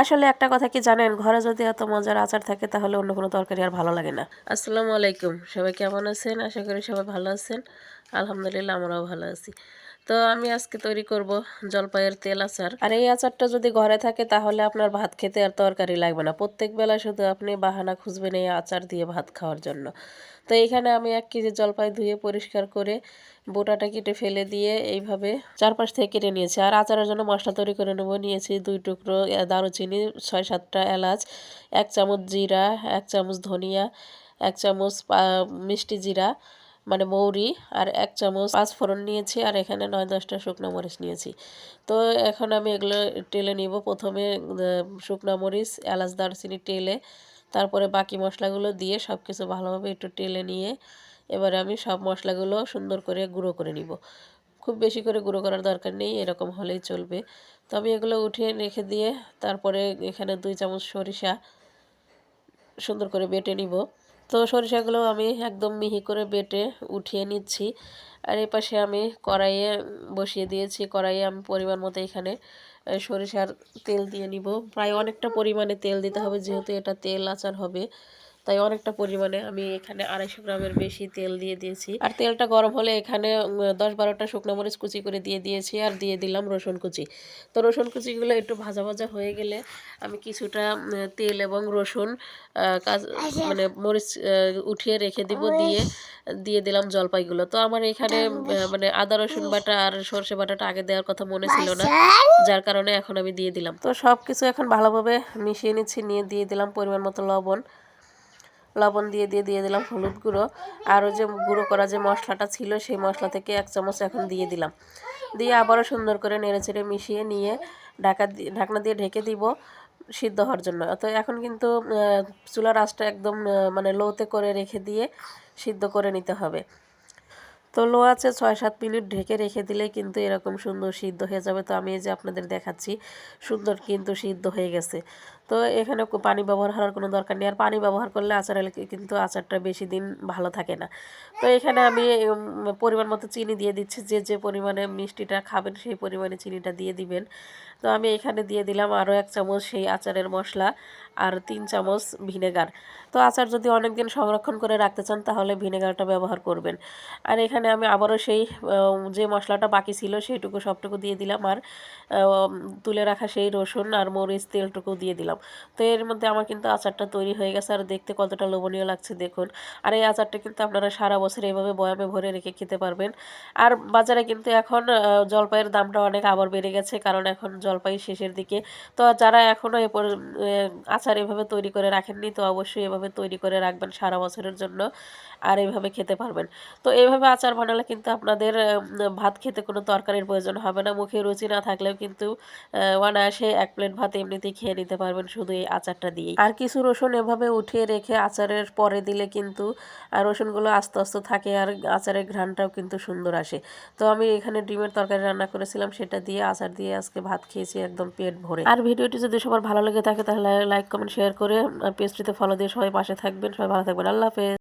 আসলে একটা কথা কি জানেন, ঘরে যদি এত মজার আচার থাকে তাহলে অন্য কোনো তরকারি আর ভালো লাগে না। আসসালামু আলাইকুম। সবাই কেমন আছেন? আশা করি সবাই ভালো আছেন। আলহামদুলিল্লাহ আমরাও ভালো আছি। তো আমি আজকে তৈরি করব জলপাইয়ের তেল আচার। আর এই আচারটা যদি ঘরে থাকে তাহলে আপনার ভাত খেতে আর তরকারি লাগবে না। প্রত্যেক বেলা শুধু আপনি বাহানা খুঁজবেন এই আচার দিয়ে ভাত খাওয়ার জন্য। তো এখানে আমি এক কেজি জলপাই ধুয়ে পরিষ্কার করে বোটাটা কেটে ফেলে দিয়ে এইভাবে চারপাশ থেকে কেটে নিয়েছি। আর আচারের জন্য মশলা তৈরি করে নেব। নিয়েছি দুই টুকরো দারুচিনি ছয় সাতটা এলাচ, এক চামচ জিরা, এক চামচ ধনিয়া, এক চামচ মিষ্টি জিরা মানে মৌরি আর এক চামচ পাঁচফোড়ন নিয়েছি আর এখানে নয় দশটা শুকনো মরিচ নিয়েছি। তো এখন আমি এগুলো টেলে নিব। প্রথমে শুকনো মরিচ, এলাচ, দারচিনি টেলে, তারপরে বাকি মশলাগুলো দিয়ে সব কিছু ভালোভাবে একটু টেলে নিয়ে এবারে আমি সব মশলাগুলো সুন্দর করে গুঁড়ো করে নিব। খুব বেশি করে গুঁড়ো করার দরকার নেই, এরকম হলেই চলবে। তো আমি এগুলো উঠিয়ে রেখে দিয়ে তারপরে এখানে দুই চামচ সরিষা সুন্দর করে বেটে নিব। তো সরিষাগুলো আমি একদম মিহি করে বেটে উঠিয়ে নিচ্ছি। আর এই পাশে আমি কড়াইয়ে বসিয়ে দিয়েছি। কড়াইয়ে আমি পরিমাণ মতো এখানে সরিষার তেল দিয়ে নিব। প্রায় অনেকটা পরিমাণে তেল দিতে হবে, যেহেতু এটা তেল আচার হবে। তাই অনেকটা পরিমাণে আমি এখানে আড়াইশো গ্রামের বেশি তেল দিয়ে দিয়েছি। আর তেলটা গরম হলে এখানে দশ বারোটা শুকনো মরিচ কুচি করে দিয়ে দিয়েছি আর দিয়ে দিলাম রসুন কুচি। তো রসুন কুচিগুলো একটু ভাজা ভাজা হয়ে গেলে আমি কিছুটা তেল এবং রসুন কাজ মানে মরিচ উঠিয়ে রেখে দিব, দিয়ে দিয়ে দিলাম জলপাইগুলো। তো আমার এখানে মানে আদা, রসুন বাটা আর সর্ষে বাটাটা আগে দেওয়ার কথা মনে ছিল না, যার কারণে এখন আমি দিয়ে দিলাম। তো সব কিছু এখন ভালোভাবে মিশিয়ে নিচ্ছি, নিয়ে দিয়ে দিলাম পরিমাণ মতো লবণ। লবণ দিয়ে দিয়ে দিয়ে দিলাম হলুদ গুঁড়ো। আরও যে গুঁড়ো করা যে মশলাটা ছিল, সেই মশলা থেকে এক চামচ এখন দিয়ে দিলাম। দিয়ে আবারও সুন্দর করে নেড়ে চেড়ে মিশিয়ে নিয়ে ঢাকা ঢাকনা দিয়ে ঢেকে দিব সিদ্ধ হওয়ার জন্য। তো এখন কিন্তু চুলার আঁচটা একদম মানে লোতে করে রেখে দিয়ে সিদ্ধ করে নিতে হবে। তো লো আছে ছয় সাত মিনিট ঢেকে রেখে দিলে কিন্তু এরকম সুন্দর সিদ্ধ হয়ে যাবে। তো আমি এই যে আপনাদের দেখাচ্ছি, সুন্দর কিন্তু সিদ্ধ হয়ে গেছে। তো এখানে পানি ব্যবহার করার কোনো দরকার নেই। আর পানি ব্যবহার করলে আচার কিন্তু আচারটা বেশি দিন ভালো থাকে না। তো এখানে আমি পরিমাণ মতো চিনি দিয়ে দিচ্ছি। যে যে পরিমাণে মিষ্টিটা খাবেন সেই পরিমাণে চিনিটা দিয়ে দিবেন। তো আমি এখানে দিয়ে দিলাম আরও এক চামচ সেই আচারের মশলা। আর তিন চামচ ভিনেগার। তো আচার যদি অনেক দিন সংরক্ষণ করে রাখতে চান তাহলে ভিনেগারটা ব্যবহার করবেন। আর এখানে আমি আবারও সেই যে মশলাটা বাকি ছিল সেইটুকু সবটুকু দিয়ে দিলাম। আর তুলে রাখা সেই রসুন আর মরিচ তেলটুকু দিয়ে দিলাম। তো এর মধ্যে আমার কিন্তু আচারটা তৈরি হয়ে গেছে আর দেখতে কতটা লোভনীয় লাগছে দেখুন। আর এই আচারটা কিন্তু আপনারা সারা বছর এইভাবে বয়ামে ভরে রেখে খেতে পারবেন। আর বাজারে কিন্তু এখন জলপাইয়ের দামটা অনেক আবার বেড়ে গেছে কারণ এখন জলপাই শেষের দিকে। তো যারা এখনও এ আহ, আচার এভাবে তৈরি করে রাখেননি, তো অবশ্যই এভাবে তৈরি করে রাখবেন সারা বছরের জন্য আর এইভাবে খেতে পারবেন। তো এইভাবে আচার বানালে কিন্তু আপনাদের ভাত খেতে কোনো তরকারির প্রয়োজন হবে না। মুখে রুচি না থাকলেও কিন্তু অনায়াসে এক প্লেট ভাত এমনিতেই খেয়ে নিতে পারবেন শুধু এই আচারটা দিয়েই। আর কিছু রসুন এভাবে উঠিয়ে রেখে আচারের পরে দিলে কিন্তু আর রসুনগুলো আস্তে আস্তে থাকে আর আচারের ঘ্রাণটাও কিন্তু সুন্দর আসে। তো আমি এখানে ডিমের তরকারি রান্না করেছিলাম, সেটা দিয়ে আচার দিয়ে আজকে ভাত খেয়েছি, একদম পেট ভরে। আর ভিডিওটি যদি সবার ভালো লেগে থাকে তাহলে লাইক কমেন্ট শেয়ার করে পেজটিতে ফলো দিয়ে সবাই পাশে থাকবেন সবাই ভালো থাকবেন। আল্লাহ হাফেজ।